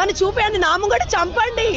మరి చూపేయండి నా ముంగట చంపండి.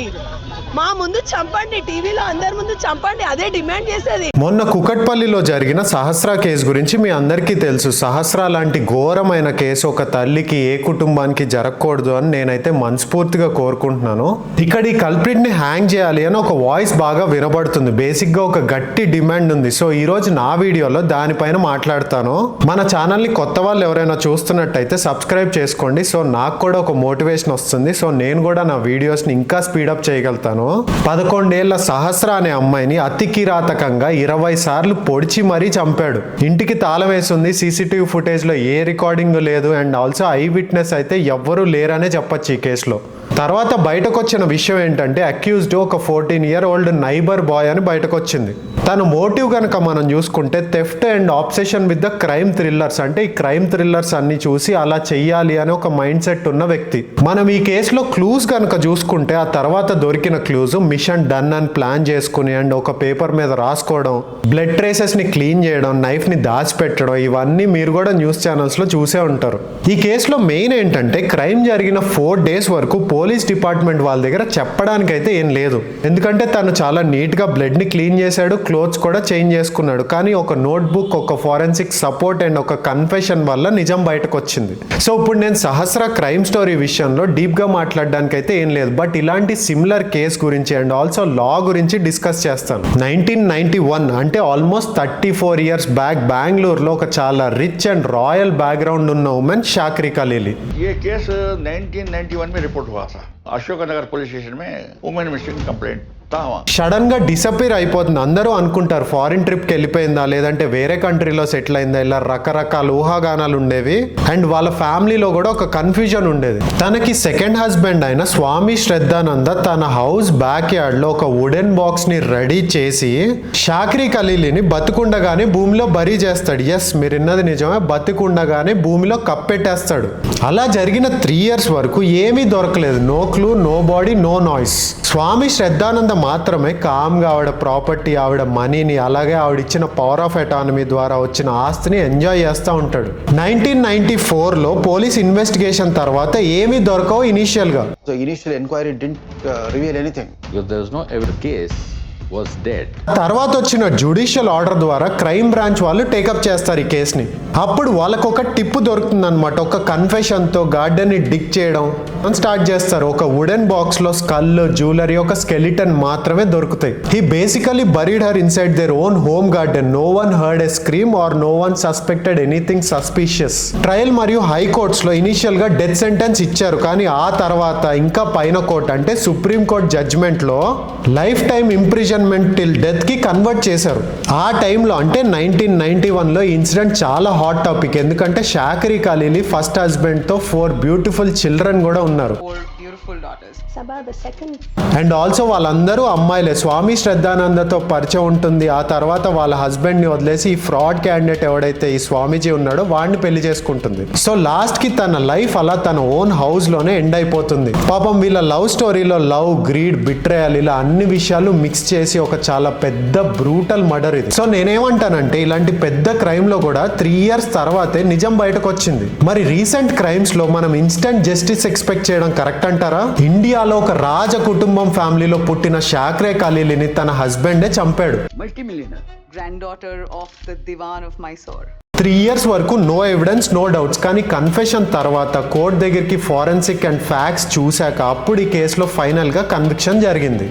మా ముందు చంపండి టీవీలో అందరి ముందు చంపండి అదే డిమాండ్ చేసేది. మొన్న కుకట్పల్లిలో జరిగిన సహస్ర కేసు గురించి మీ అందరికీ తెలుసు. సహస్ర లాంటి ఘోరమైన కేసు ఒక తల్లికి ఏ కుటుంబానికి జరగకూడదు అని నేనైతే మనస్ఫూర్తిగా కోరుకుంటున్నాను. ఇక్కడ ఈ కల్ప్రిట్ని హ్యాంగ్ చేయాలి అని ఒక వాయిస్ బాగా వినబడుతుంది. బేసిక్గా ఒక గట్టి డిమాండ్ ఉంది. సో ఈ రోజు నా వీడియోలో దానిపైన మాట్లాడతాను. మన ఛానల్ని కొత్త వాళ్ళు ఎవరైనా చూస్తున్నట్టయితే సబ్స్క్రైబ్ చేసుకోండి. సో నాకు కూడా ఒక మోటివేషన్ వస్తుంది. సో నేను కూడా నా వీడియోస్ని ఇంకా స్పీడప్ చేయగలుగుతాను. పదకొండేళ్ళ సహస్ర అనే అమ్మాయిని అతి కిరాతకంగా ఇరవై సార్లు పొడిచి మరీ చంపాడు. ఇంటికి తాళం వేసింది సీసీటీవీ ఫుటేజ్లో ఏ రికార్డింగ్ లేదు అండ్ ఆల్సో ఐ విట్నెస్ అయితే ఎవ్వరూ లేరనే చెప్పచ్చు ఈ కేసులో తర్వాత బయటకు వచ్చిన విషయం ఏంటంటే అక్యూజ్డ్ ఒక fourteen year old neighbour boy అని బయటకు వచ్చింది తన మోటివ్ కనుక మనం చూసుకుంటే theft and obsession with the crime thrillers అంటే ఈ క్రైమ్ థ్రిల్లర్స్ అన్ని చూసి అలా చెయ్యాలి అని ఒక మైండ్ సెట్ ఉన్న వ్యక్తి. మనం ఈ కేసులో క్లూస్ కనుక చూసుకుంటే ఆ తర్వాత దొరికిన క్లూజ్ మిషన్ డన్ అని ప్లాన్ చేసుకుని అండ్ ఒక పేపర్ మీద రాసుకోవడం బ్లడ్ ట్రేసెస్ని క్లీన్ చేయడం నైఫ్ని దాచిపెట్టడం ఇవన్నీ మీరు కూడా న్యూస్ ఛానల్స్లో చూసే ఉంటారు. ఈ కేసులో మెయిన్ ఏంటంటే క్రైమ్ జరిగిన ఫోర్ డేస్ వరకు పోలీస్ డిపార్ట్మెంట్ వాళ్ళ దగ్గర చెప్పడానికైతే ఏం లేదు. ఎందుకంటే తను చాలా నీట్గా బ్లడ్ని క్లీన్ చేశాడు క్లోత్స్ కూడా చేంజ్ చేసుకున్నాడు. కానీ ఒక నోట్బుక్ ఒక ఫారెన్సిక్ సపోర్ట్ అండ్ ఒక కన్ఫెషన్ వల్ల నిజం బయటకు వచ్చింది సో ఇప్పుడు నేను సహస్ర క్రైమ్ స్టోరీ విషయంలో డీప్గా మాట్లాడడానికి అయితే ఏం లేదు. బట్ ఇలాంటి సిమిలర్ కేస్ గురించి అండ్ ఆల్సో లా గురించి డిస్కస్ చేస్తాను. నైన్టీన్ నైన్టీ వన్ అంటే almost thirty four years back బెంగళూరులో ఒక చాలా రిచ్ అండ్ రాయల్ బ్యాక్గ్రౌండ్ ఉన్న ఉమెన్ షాక్రికా లీలి case nineteen ninety one report Sumatra Ashoknagar police station మే ఉమెన్ మిషన్ కంప్లైంట్. సడన్గా డిసపీర్ అయిపోతుంది. అందరూ అనుకుంటారు ఫారిన్ ట్రిప్కి వెళ్ళిపోయిందా లేదంటే వేరే కంట్రీలో సెటిల్ అయిందా ఇలా రకరకాల ఊహాగానాలు ఉండేవి. అండ్ వాళ్ళ ఫ్యామిలీలో కూడా ఒక కన్ఫ్యూజన్ ఉండేది. తనకి సెకండ్ హస్బెండ్ అయిన స్వామి శ్రద్ధానంద తన హౌస్ బ్యాక్ యార్డ్లో ఒక వుడెన్ బాక్స్ని రెడీ చేసి షాక్రీ ఖలీలిని బతుకుండగానే భూమిలో బరీ చేస్తాడు. ఎస్ మీరు ఇన్నది నిజమే. బతుకుండగానే భూమిలో కప్పెట్టేస్తాడు. అలా జరిగిన త్రీ ఇయర్స్ వరకు ఏమీ దొరకలేదు. No clue no body no noise Swami Shraddhananda మాత్రమే కామ్గా ఆవిడ ప్రాపర్టీ ఆవిడ మనీని అలాగే ఆవిడ ఇచ్చిన పవర్ ఆఫ్ ఎటానమీ ద్వారా వచ్చిన ఆస్తిని ఎంజాయ్ చేస్తూ ఉంటాడు. నైన్టీన్ నైన్టీ ఫోర్లో పోలీస్ ఇన్వెస్టిగేషన్ తర్వాత ఏమీ దొరకవు ఇనీషియల్గా The initial inquiry didn't was dead తర్వాత వచ్చిన జ్యుడిషియల్ ఆర్డర్ ద్వారా క్రైమ్ బ్రాంచ్ వాళ్ళు టేకప్ చేస్తారు ఈ కేసుని అప్పుడు వాళ్ళకు ఒక టిప్ దొరుకుతుంది అనమాట ఒక కన్ఫెషన్తో గార్డెన్ని డిక్ చేయడం స్టార్ట్ చేస్తారు. ఒక వుడెన్ బాక్స్లో స్కల్ జ్యువెలరీ ఒక స్కెలిటన్ మాత్రమే దొరుకుతాయి. He basically buried her inside their own home garden no one heard a scream or no one suspected anything suspicious trial మరియు హైకోర్ట్స్లో ఇనిషియల్గా డెత్ సెంటెన్స్ ఇచ్చారు. కానీ ఆ తర్వాత ఇంకా పైన కోర్ట్ అంటే సుప్రీం కోర్ట్ జడ్జ్మెంట్లో లైఫ్ టైం ఇంప్రిజన్మెంట్ టిల్ డెత్కి కన్వర్ట్ చేశారు. ఆ టైంలో అంటే నైన్టీన్ నైన్టీ వన్లో ఇన్సిడెంట్ చాలా హాట్ టాపిక్ ఎందుకంటే షాకరీ ఖలీలి ఫస్ట్ హస్బెండ్తో ఫోర్ బ్యూటిఫుల్ చిల్డ్రన్ కూడా ఉన్నారు. బ్యూటిఫుల్ అండ్ ఆల్సో వాళ్ళందరూ అమ్మాయిలే. స్వామి శ్రద్ధానందతో పరిచయం ఉంటుంది. ఆ తర్వాత వాళ్ళ హస్బెండ్ని వదిలేసి ఈ ఫ్రాడ్ క్యాండిడేట్ ఎవడైతే ఈ స్వామీజీ ఉన్నాడో వాడిని పెళ్ళి చేసుకుంటుంది. సో లాస్ట్కి తన లైఫ్ అలా తన ఓన్ హౌస్లోనే ఎండ్ అయిపోతుంది. పాపం వీళ్ళ లవ్ స్టోరీలో లవ్ గ్రీడ్ బిట్రేయల్ ఇలా అన్ని విషయాలు మిక్స్ చేసి ఒక చాలా పెద్ద బ్రూటల్ మర్డర్ ఇది. సో నేనేమంటానంటే ఇలాంటి పెద్ద క్రైమ్లో కూడా త్రీ ఇయర్స్ తర్వాతే నిజం బయటకు వచ్చింది మరి రీసెంట్ క్రైమ్స్లో మనం ఇన్స్టంట్ జస్టిస్ ఎక్స్పెక్ట్ చేయడం కరెక్ట్ అంటారా? ఇండియాలో ఒక రాజ కుటుంబం ఫ్యామిలీలో పుట్టిన షాక్రే ఖలీలిని తన హస్బెండే చంపాడు Multimillionaire. Granddaughter of the Diwan of Mysore. Three years వరకు నో ఎవిడెన్స్ నో డౌట్స్ కానీ కన్ఫెషన్ తర్వాత కోర్ట్ దగ్గరికి ఫారెన్సిక్ అండ్ ఫ్యాక్స్ చూశాక అప్పుడు ఈ కేసులో ఫైనల్గా కన్విక్షన్ జరిగింది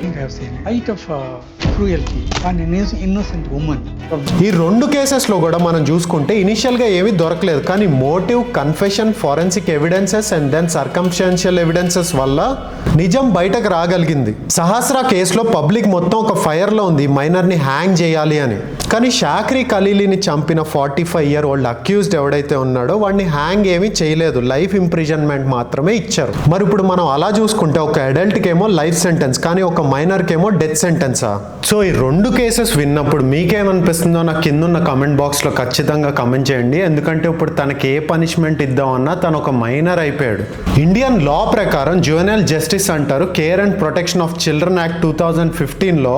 ఈ రెండు కేసెస్లో కూడా మనం చూసుకుంటే ఇనిషియల్గా ఏమీ దొరకలేదు కానీ motive confession forensic evidences and then circumstantial evidences వల్ల నిజం బయటకు రాగలిగింది. సహస్ర కేసులో పబ్లిక్ మొత్తం ఒక ఫైర్లో ఉంది మైనర్ని హ్యాంగ్ చేయాలి అని. కానీ షాక్రీ ఖలీలీని చంపిన forty five year old accused ఎవడైతే ఉన్నాడో వాడిని హ్యాంగ్ ఏమీ చేయలేదు లైఫ్ ఇంప్రిజన్మెంట్ మాత్రమే ఇచ్చారు. మరి ఇప్పుడు మనం అలా చూసుకుంటే ఒక అడల్ట్ కేమో లైఫ్ సెంటెన్స్ కానీ ఒక మైనర్ కేమో డెత్ సెంటెన్సా సో ఈ రెండు కేసెస్ విన్నప్పుడు మీకేమనిపిస్తుందో నాకు కింద ఉన్న కమెంట్ బాక్స్లో ఖచ్చితంగా కమెంట్ చేయండి. ఎందుకంటే ఇప్పుడు తనకి ఏ పనిష్మెంట్ ఇద్దామన్నా తను ఒక మైనర్ అయిపోయాడు. ఇండియన్ లా ప్రకారం జ్యువెనల్ జస్టిస్ అంటారు. Care and protection of children act two thousand ఫిఫ్టీన్లో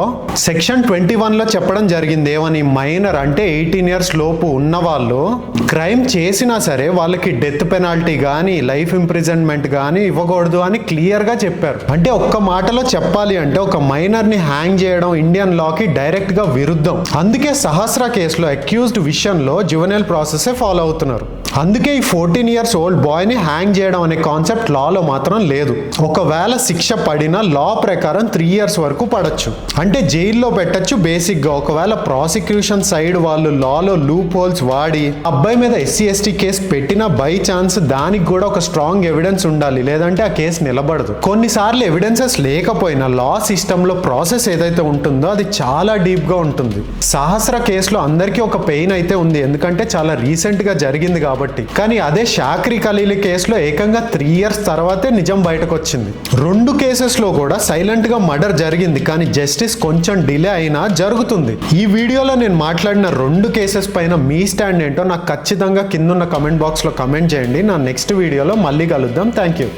సెక్షన్ ట్వంటీ వన్లో చెప్పడం జరిగింది. ఏమని? మైనర్ అంటే ఎయిటీన్ ఇయర్స్ లోపు ఉన్న వాళ్ళు క్రైమ్ చేసినా సరే వాళ్ళకి డెత్ పెనాల్టీ కానీ లైఫ్ ఇంప్రిజన్మెంట్ కానీ ఇవ్వకూడదు అని క్లియర్గా చెప్పారు. అంటే ఒక్క మాటలో చెప్పాలి అంటే ఒక మైనర్ని హ్యాంగ్ చేయడం ఇండియన్ లాకి డైరెక్ట్గా విరుద్ధం. అందుకే సహస్ర కేసులో అక్యూజ్డ్ విషయంలో జువెనల్ ప్రాసెస్ ఫాలో అవుతున్నారు. అందుకే ఈ ఫోర్టీన్ ఇయర్స్ ఓల్డ్ బాయ్ని హ్యాంగ్ చేయడం అనే కాన్సెప్ట్ లాలో మాత్రం లేదు. ఒకవేళ శిక్ష పడినా లా ప్రకారం త్రీ ఇయర్స్ వరకు పడచ్చు. అంటే జైల్లో పెట్టచ్చు బేసిక్గా ఒకవేళ ప్రాసిక్యూషన్ సైడ్ వాళ్ళు లాలో లూప్ హోల్స్ వాడి అబ్బాయి మీద ఎస్సీ ఎస్టీ కేసు పెట్టినా బై ఛాన్స్ దానికి కూడా ఒక స్ట్రాంగ్ ఎవిడెన్స్ ఉండాలి. లేదంటే ఆ కేసు నిలబడదు. కొన్నిసార్లు ఎవిడెన్సెస్ లేకపోయినా లా సిస్టంలో ప్రాసెస్ ఏదైతే ఉంటుందో అది చాలా డీప్గా ఉంటుంది. సహస్ర కేసులో అందరికీ ఒక పెయిన్ అయితే ఉంది. ఎందుకంటే చాలా రీసెంట్గా జరిగింది కాబట్టి. కానీ అదే షాక్రి ఖలీలి కేసులో ఏకంగా త్రీ ఇయర్స్ తర్వాతే నిజం బయటకు వచ్చింది రెండు కేసెస్లో కూడా సైలెంట్గా మర్డర్ జరిగింది. కానీ జస్టిస్ కొంచెం డిలే అయినా జరుగుతుంది. ఈ వీడియోలో నేను మాట్లాడిన రెండు కేసెస్ పైన మీ స్టాండ్ ఏంటో నాకు ఖచ్చితంగా కిందున్న కమెంట్ బాక్స్లో కమెంట్ చేయండి. నా నెక్స్ట్ వీడియోలో మళ్ళీ కలుద్దాం. Thank you